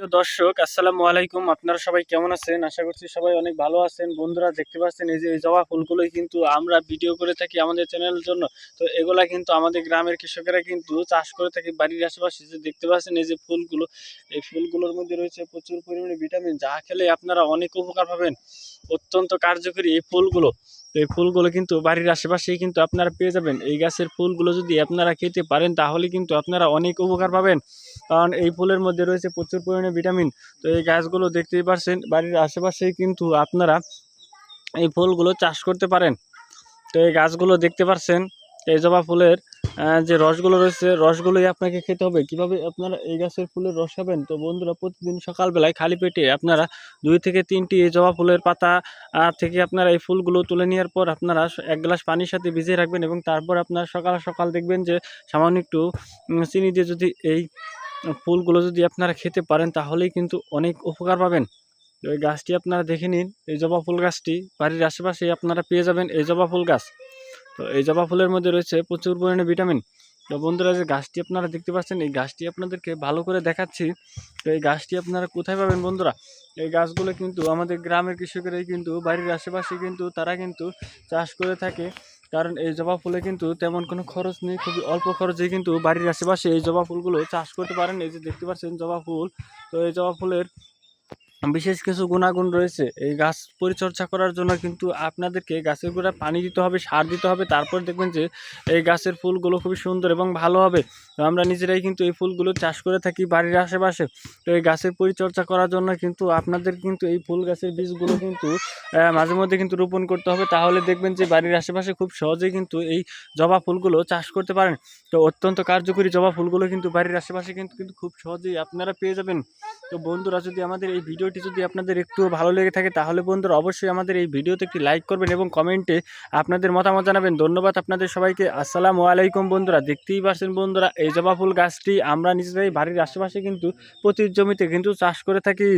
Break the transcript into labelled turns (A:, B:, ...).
A: প্রিয় দর্শক, আসসালামু আলাইকুম। আপনারা সবাই কেমন আছেন? আশা করছি সবাই অনেক ভালো আছেন। বন্ধুরা, দেখতে পাচ্ছেন এই যে এই জবা ফুলগুলোই কিন্তু আমরা ভিডিও করে থাকি আমাদের চ্যানেলের জন্য। তো এগুলা কিন্তু আমাদের গ্রামের কৃষকেরা কিন্তু চাষ করে থাকি। বাড়ির আশেপাশে যে দেখতে পাচ্ছেন এই যে ফুলগুলো, এই ফুলগুলোর মধ্যে রয়েছে প্রচুর পরিমাণে ভিটামিন, যা খেলে আপনারা অনেক উপকার পাবেন। অত্যন্ত কার্যকরী এই ফুলগুলো। তো এই ফুলগুলো কিন্তু বাড়ির আশেপাশেই কিন্তু আপনারা পেয়ে যাবেন। এই গাছের ফুলগুলো যদি আপনারা খেতে পারেন, তাহলে কিন্তু আপনারা অনেক উপকার পাবেন। কারণ এই ফুলের মধ্যে রয়েছে প্রচুর পরিমাণে ভিটামিন। তো এই গাছগুলো দেখতেই পারছেন, বাড়ির আশেপাশেই কিন্তু আপনারা এই ফুলগুলো চাষ করতে পারেন। তো এই গাছগুলো দেখতে পারছেন, এই জবা ফুলের যে রসগুলো রয়েছে, রসগুলোই আপনাকে খেতে হবে। কীভাবে আপনারা এই গাছের ফুলের রস খাবেন? তো বন্ধুরা, প্রতিদিন সকালবেলায় খালি পেটে আপনারা দুই থেকে তিনটি এই জবা ফুলের পাতা থেকে আপনারা এই ফুলগুলো তুলে নেওয়ার পর আপনারা এক গ্লাস পানির সাথে ভিজিয়ে রাখবেন এবং তারপর আপনারা সকাল সকাল দেখবেন যে সামান্য একটু চিনি দিয়ে যদি এই ফুলগুলো যদি আপনারা খেতে পারেন, তাহলেই কিন্তু অনেক উপকার পাবেন। এই গাছটি আপনারা দেখে নিন, এই জবা ফুল গাছটি বাড়ির আশেপাশে আপনারা পেয়ে যাবেন এই জবা ফুল গাছ। তো এই জবা ফুলের মধ্যে রয়েছে প্রচুর পরিমাণে ভিটামিন। তো বন্ধুরা, যে গাছটি আপনারা দেখতে পাচ্ছেন, এই গাছটি আপনাদেরকে ভালো করে দেখাচ্ছি। তো এই গাছটি আপনারা কোথায় পাবেন বন্ধুরা? এই গাছগুলো কিন্তু আমাদের গ্রামের কৃষকেরাই কিন্তু বাড়ির আশেপাশে কিন্তু তারা কিন্তু চাষ করে থাকে। কারণ এই জবা ফুলে কিন্তু তেমন কোনো খরচ নেই, খুবই অল্প খরচে কিন্তু বাড়ির আশেপাশে এই জবা ফুলগুলো চাষ করতে পারেন। এই যে দেখতে পাচ্ছেন জবা ফুল, তো এই জবা ফুলের বিশেষ কিছু গুণাগুণ রয়েছে। এই গাছ পরিচর্যা করার জন্য কিন্তু আপনাদেরকে গাছের গোড়ায় পানি দিতে হবে, সার দিতে হবে। তারপর দেখবেন যে এই গাছের ফুলগুলো খুবই সুন্দর এবং ভালো হবে। তো আমরা নিজেরাই কিন্তু এই ফুলগুলো চাষ করে থাকি বাড়ির আশেপাশে। তো এই গাছের পরিচর্যা করার জন্য কিন্তু আপনাদের কিন্তু এই ফুল গাছের বীজগুলো কিন্তু মাঝে মধ্যে কিন্তু রোপণ করতে হবে। তাহলে দেখবেন যে বাড়ির আশেপাশে খুব সহজেই কিন্তু এই জবা ফুলগুলো চাষ করতে পারেন। তো অত্যন্ত কার্যকরী জবা ফুলগুলো কিন্তু বাড়ির আশেপাশে কিন্তু কিন্তু খুব সহজেই আপনারা পেয়ে যাবেন। তো বন্ধুরা, যদি আমাদের এই ভিডিওটি যদি আপনাদের একটু ভালো লেগে থাকে, তাহলে বন্ধুরা অবশ্যই আমাদের এই ভিডিওতে একটি লাইক করবেন এবং কমেন্টে আপনাদের মতামত জানাবেন। ধন্যবাদ আপনাদের সবাইকে। আসসালামু আলাইকুম বন্ধুরা। দেখতেই পাচ্ছেন বন্ধুরা, এই জবা ফুল গাছটি আমরা নিজেরাই বাড়ির আশেপাশে কিন্তু প্রতি জমিতে কিন্তু চাষ করে থাকি।